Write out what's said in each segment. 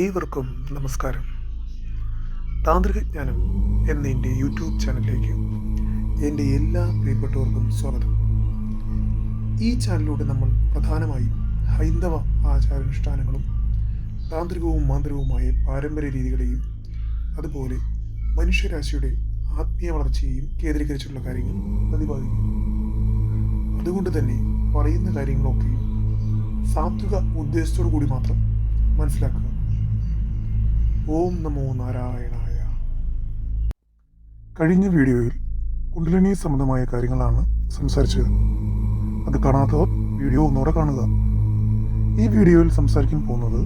ഏവർക്കും നമസ്കാരം. താന്ത്രിക ജ്ഞാനം എന്ന എന്റെ യൂട്യൂബ് ചാനലിലേക്ക് എന്റെ എല്ലാ പ്രിയപ്പെട്ടവർക്കും സ്വാഗതം. ഈ ചാനലിലൂടെ നമ്മൾ പ്രധാനമായും ഹൈന്ദവ ആചാരാനുഷ്ഠാനങ്ങളും താന്ത്രികവും മാന്ത്രികവുമായ പാരമ്പര്യ രീതികളെയും അതുപോലെ മനുഷ്യരാശിയുടെ ആത്മീയ വളർച്ചയെയും കേന്ദ്രീകരിച്ചുള്ള കാര്യങ്ങൾ പ്രതിപാദിക്കുന്നു. അതുകൊണ്ട് തന്നെ പറയുന്ന കാര്യങ്ങളൊക്കെയും സാത്വിക ഉദ്ദേശത്തോടു കൂടി മാത്രം മനസ്സിലാക്കുക. ഓം നമോ നാരായണായ. കഴിഞ്ഞ വീഡിയോയിൽ കുണ്ടലിനി സംബന്ധമായ കാര്യങ്ങളാണ് സംസാരിച്ചത്. അത് കാണാത്തവർ വീഡിയോ ഒന്നുകൂടെ കാണുക. ഈ വീഡിയോയിൽ സംസാരിക്കാൻ പോകുന്നത്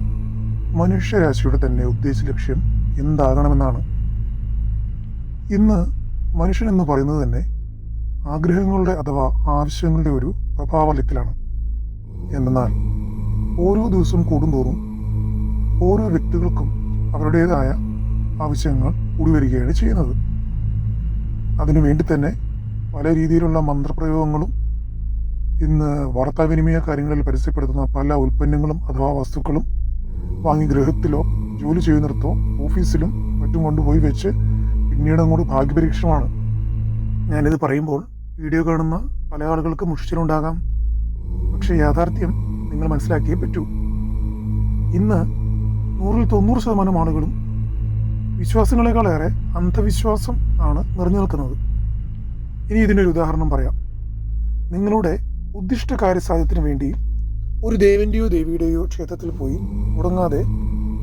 മനുഷ്യരാശിയുടെ തന്നെ ഉദ്ദേശ ലക്ഷ്യം എന്താകണമെന്നാണ്. ഇന്ന് മനുഷ്യൻ എന്ന് പറയുന്നത് തന്നെ ആഗ്രഹങ്ങളുടെ അഥവാ ആവശ്യങ്ങളുടെ ഒരു പ്രഭാവലയത്തിലാണ് എന്നാൽ ഓരോ ദിവസവും കൂടുന്തോറും ഓരോ വ്യക്തികൾക്കും അവരുടേതായ ആവശ്യങ്ങൾ കൂടി വരികയാണ് ചെയ്യുന്നത്. അതിനു വേണ്ടി തന്നെ പല രീതിയിലുള്ള മന്ത്രപ്രയോഗങ്ങളും ഇന്ന് വാർത്താവിനിമയ കാര്യങ്ങളിൽ പരസ്യപ്പെടുത്തുന്ന പല ഉൽപ്പന്നങ്ങളും അഥവാ വസ്തുക്കളും വാങ്ങി ഗൃഹത്തിലോ ജോലി ചെയ്യുന്നിടത്തോ ഓഫീസിലും മറ്റും കൊണ്ടുപോയി വെച്ച് പിന്നീട് അങ്ങോട്ട് ഭാഗ്യപരീക്ഷണമാണ്. ഞാനിത് പറയുമ്പോൾ വീഡിയോ കാണുന്ന പല ആളുകൾക്ക് മുഷിച്ചിലുണ്ടാകാം. പക്ഷേ യാഥാർത്ഥ്യം നിങ്ങൾ മനസ്സിലാക്കിയേ പറ്റൂ. ഇന്ന് നൂറിൽ തൊണ്ണൂറ് ശതമാനം ആളുകളും വിശ്വാസങ്ങളെക്കാളേറെ അന്ധവിശ്വാസം ആണ് നിറഞ്ഞു നിൽക്കുന്നത്. ഇനി ഇതിനൊരു ഉദാഹരണം പറയാം. നിങ്ങളുടെ ഉദ്ദിഷ്ട കാര്യസാധ്യത്തിന് വേണ്ടി ഒരു ദേവിന്റെയോ ദേവിയുടെയോ ക്ഷേത്രത്തിൽ പോയി മുടങ്ങാതെ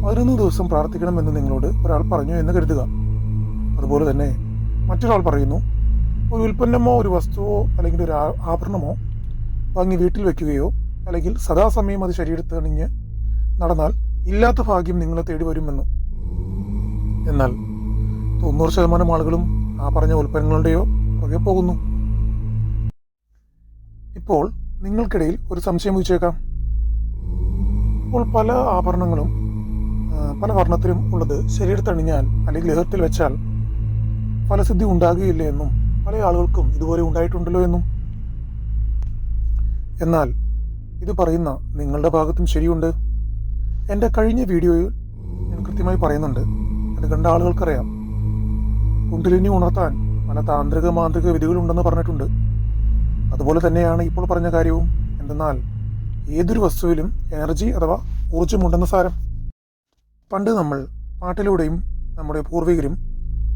പതിനൊന്ന് ദിവസം പ്രാർത്ഥിക്കണമെന്ന് നിങ്ങളോട് ഒരാൾ പറഞ്ഞു എന്ന് കരുതുക. അതുപോലെ തന്നെ മറ്റൊരാൾ പറയുന്നു ഒരു ഉൽപ്പന്നമോ ഒരു വസ്തുവോ അല്ലെങ്കിൽ ഒരു ആഭരണമോ വാങ്ങി വീട്ടിൽ വെക്കുകയോ അല്ലെങ്കിൽ സദാസമയം അത് ശരീരത്ത് അണിഞ്ഞ് നടന്നാൽ ഇല്ലാത്ത ഭാഗ്യം നിങ്ങളെ തേടി വരുമെന്ന്. എന്നാൽ തൊണ്ണൂറ് ശതമാനം ആളുകളും ആ പറഞ്ഞ ഉൽപ്പന്നങ്ങളുടെയോ പുറകെ പോകുന്നു. ഇപ്പോൾ നിങ്ങൾക്കിടയിൽ ഒരു സംശയം വിളിച്ചേക്കാം ഇപ്പോൾ പല ആഭരണങ്ങളും പല വർണത്തിലും ഉള്ളത് ശരീരത്തണിഞ്ഞാൽ അല്ലെങ്കിൽ ഗൃഹത്തിൽ വെച്ചാൽ ഫലസിദ്ധി ഉണ്ടാകുകയില്ല എന്നും പല ആളുകൾക്കും ഇതുപോലെ ഉണ്ടായിട്ടുണ്ടല്ലോ എന്നും. എന്നാൽ ഇത് പറയുന്ന നിങ്ങളുടെ ഭാഗത്തും ശരിയുണ്ട്. എന്റെ കഴിഞ്ഞ വീഡിയോയിൽ ഞാൻ കൃത്യമായി പറയുന്നുണ്ട്. അത് കണ്ട ആളുകൾക്കറിയാം. കുണ്ടലിനി ഉണർത്താൻ പല താന്ത്രിക മാന്ത്രിക വിധികളുണ്ടെന്ന് പറഞ്ഞിട്ടുണ്ട്. അതുപോലെ തന്നെയാണ് ഇപ്പോൾ പറഞ്ഞ കാര്യവും എന്തെന്നാൽ ഏതൊരു വസ്തുവിലും എനർജി അഥവാ ഊർജമുണ്ടെന്ന് സാരം. പണ്ട് നമ്മൾ പാട്ടിലൂടെയും നമ്മുടെ പൂർവികരും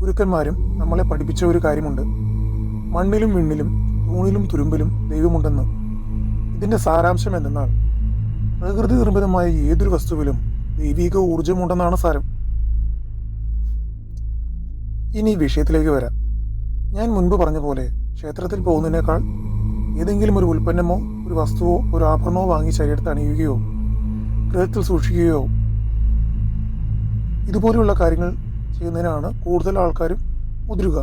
ഗുരുക്കന്മാരും നമ്മളെ പഠിപ്പിച്ച ഒരു കാര്യമുണ്ട്. മണ്ണിലും വിണ്ണിലും തൂണിലും തുരുമ്പിലും ദൈവമുണ്ടെന്ന്. ഇതിന്റെ സാരാംശം എന്തെന്നാൽ പ്രകൃതി നിർമ്മിതമായ ഏതൊരു വസ്തുവിലും ദൈവിക ഊർജമുണ്ടെന്നാണ് സാരം. ഇനി വിഷയത്തിലേക്ക് വരാം. ഞാൻ മുൻപ് പറഞ്ഞ പോലെ ക്ഷേത്രത്തിൽ പോകുന്നതിനേക്കാൾ ഏതെങ്കിലും ഒരു ഉൽപ്പന്നമോ ഒരു വസ്തുവോ ഒരു ആഭരണമോ വാങ്ങി ശരീരത്ത് അണിയുകയോ ഗൃഹത്തിൽ സൂക്ഷിക്കുകയോ ഇതുപോലെയുള്ള കാര്യങ്ങൾ ചെയ്യുന്നതിനാണ് കൂടുതൽ ആൾക്കാരും മുതിരുക.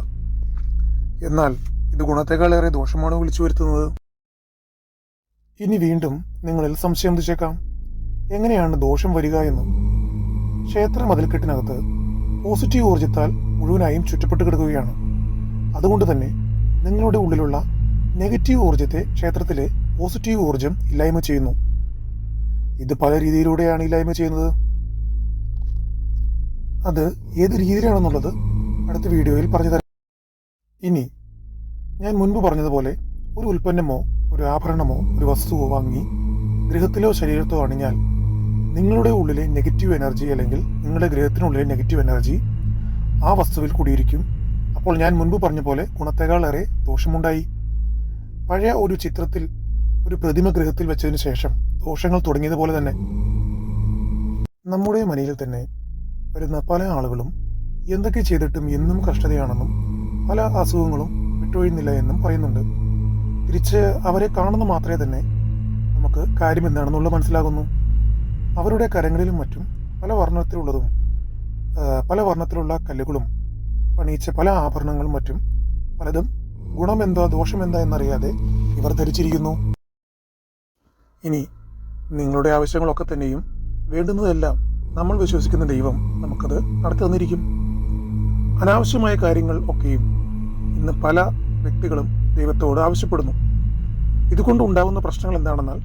എന്നാൽ ഇത് ഗുണത്തെക്കാളേറെ ദോഷമാണ് വിളിച്ചു വരുത്തുന്നത്? ഇനി വീണ്ടും നിങ്ങളിൽ സംശയം ഉദിച്ചേക്കാം. എങ്ങനെയാണ് ദോഷം വരിക എന്ന്? ക്ഷേത്ര മതിൽക്കെട്ടിനകത്ത് പോസിറ്റീവ് ഊർജത്താൽ മുഴുവനായും ചുറ്റപ്പെട്ട് കിടക്കുകയാണ്. അതുകൊണ്ട് തന്നെ നിങ്ങളുടെ ഉള്ളിലുള്ള നെഗറ്റീവ് ഊർജത്തെ ക്ഷേത്രത്തിലെ പോസിറ്റീവ് ഊർജം ഇല്ലായ്മ ചെയ്യുന്നു. ഇത് പല രീതിയിലൂടെയാണ് ഇല്ലായ്മ ചെയ്യുന്നത്. അത് ഏത് രീതിയിലാണെന്നുള്ളത് അടുത്ത വീഡിയോയിൽ പറഞ്ഞു തരാം. ഇനി ഞാൻ മുൻപ് പറഞ്ഞതുപോലെ ഒരു ഉൽപ്പന്നമോ ഒരു ആഭരണമോ ഒരു വസ്തുവോ വാങ്ങി ഗൃഹത്തിലോ ശരീരത്തോ അണിഞ്ഞാൽ നിങ്ങളുടെ ഉള്ളിലെ നെഗറ്റീവ് എനർജി അല്ലെങ്കിൽ നിങ്ങളുടെ ഗൃഹത്തിനുള്ളിലെ നെഗറ്റീവ് എനർജി ആ വസ്തുവിൽ കൂടിയിരിക്കും. അപ്പോൾ ഞാൻ മുൻപ് പറഞ്ഞ പോലെ ഗുണത്തേക്കാളേറെ ദോഷമുണ്ടായി. പഴയ ഒരു ചിത്രത്തിൽ ഒരു പ്രതിമ ഗൃഹത്തിൽ വെച്ചതിന് ശേഷം ദോഷങ്ങൾ തുടങ്ങിയതുപോലെ തന്നെ. നമ്മുടെ മനയിൽ തന്നെ വരുന്ന പല ആളുകളും എന്തൊക്കെ ചെയ്തിട്ടും എന്നും കഷ്ടതയാണെന്നും പല അസുഖങ്ങളും വിട്ടൊഴിയുന്നില്ല എന്നും പറയുന്നുണ്ട്. തിരിച്ച് അവരെ കാണുന്ന മാത്രമേ തന്നെ നമുക്ക് കാര്യം എന്താണെന്നുള്ളത് മനസ്സിലാകുന്നു. അവരുടെ കരങ്ങളിലും മറ്റും പല വർണത്തിലുള്ളതും പല വർണത്തിലുള്ള കല്ലുകളും പണിയിച്ച പല ആഭരണങ്ങളും മറ്റും പലതും ഗുണമെന്താ ദോഷമെന്താ എന്നറിയാതെ ഇവർ ധരിച്ചിരിക്കുന്നു. ഇനി നിങ്ങളുടെ ആവശ്യങ്ങളൊക്കെ തന്നെയും വേണ്ടുന്നതെല്ലാം നമ്മൾ വിശ്വസിക്കുന്ന ദൈവം നമുക്കത് നടത്തി തന്നിരിക്കും. അനാവശ്യമായ കാര്യങ്ങൾ ഒക്കെയും ഇന്ന് പല വ്യക്തികളും ദൈവത്തോട് ആവശ്യപ്പെടുന്നു. ഇതുകൊണ്ട് ഉണ്ടാകുന്ന പ്രശ്നങ്ങൾ എന്താണെന്നാൽ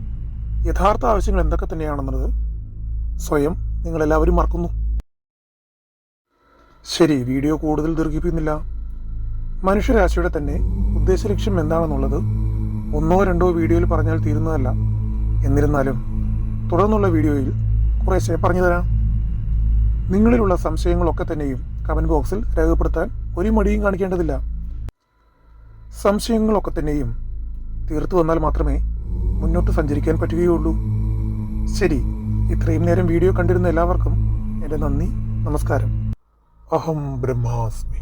യഥാർത്ഥ ആവശ്യങ്ങൾ എന്തൊക്കെ തന്നെയാണെന്നത് സ്വയം നിങ്ങളെല്ലാവരും മറക്കുന്നു. ശരി വീഡിയോ കൂടുതൽ ദീർഘിപ്പിക്കുന്നില്ല. മനുഷ്യരാശിയുടെ തന്നെ ഉദ്ദേശലക്ഷ്യം എന്താണെന്നുള്ളത് ഒന്നോ രണ്ടോ വീഡിയോയിൽ പറഞ്ഞാൽ തീരുന്നതല്ല. എന്നിരുന്നാലും തുടർന്നുള്ള വീഡിയോയിൽ കുറേശ്ശെ പറഞ്ഞു തരാം. നിങ്ങളിലുള്ള സംശയങ്ങളൊക്കെ തന്നെയും കമന്റ് ബോക്സിൽ രേഖപ്പെടുത്താൻ ഒരു മടിയും കാണിക്കേണ്ടതില്ല. സംശയങ്ങളൊക്കെ തന്നെയും തീർത്തു വന്നാൽ മാത്രമേ മുന്നോട്ട് സഞ്ചരിക്കാൻ പറ്റുകയുള്ളൂ. ശരി ഇത്രയും നേരം വീഡിയോ കണ്ടിരുന്ന എല്ലാവർക്കും എന്റെ നന്ദി നമസ്കാരം. അഹം ബ്രഹ്മാസ്മി.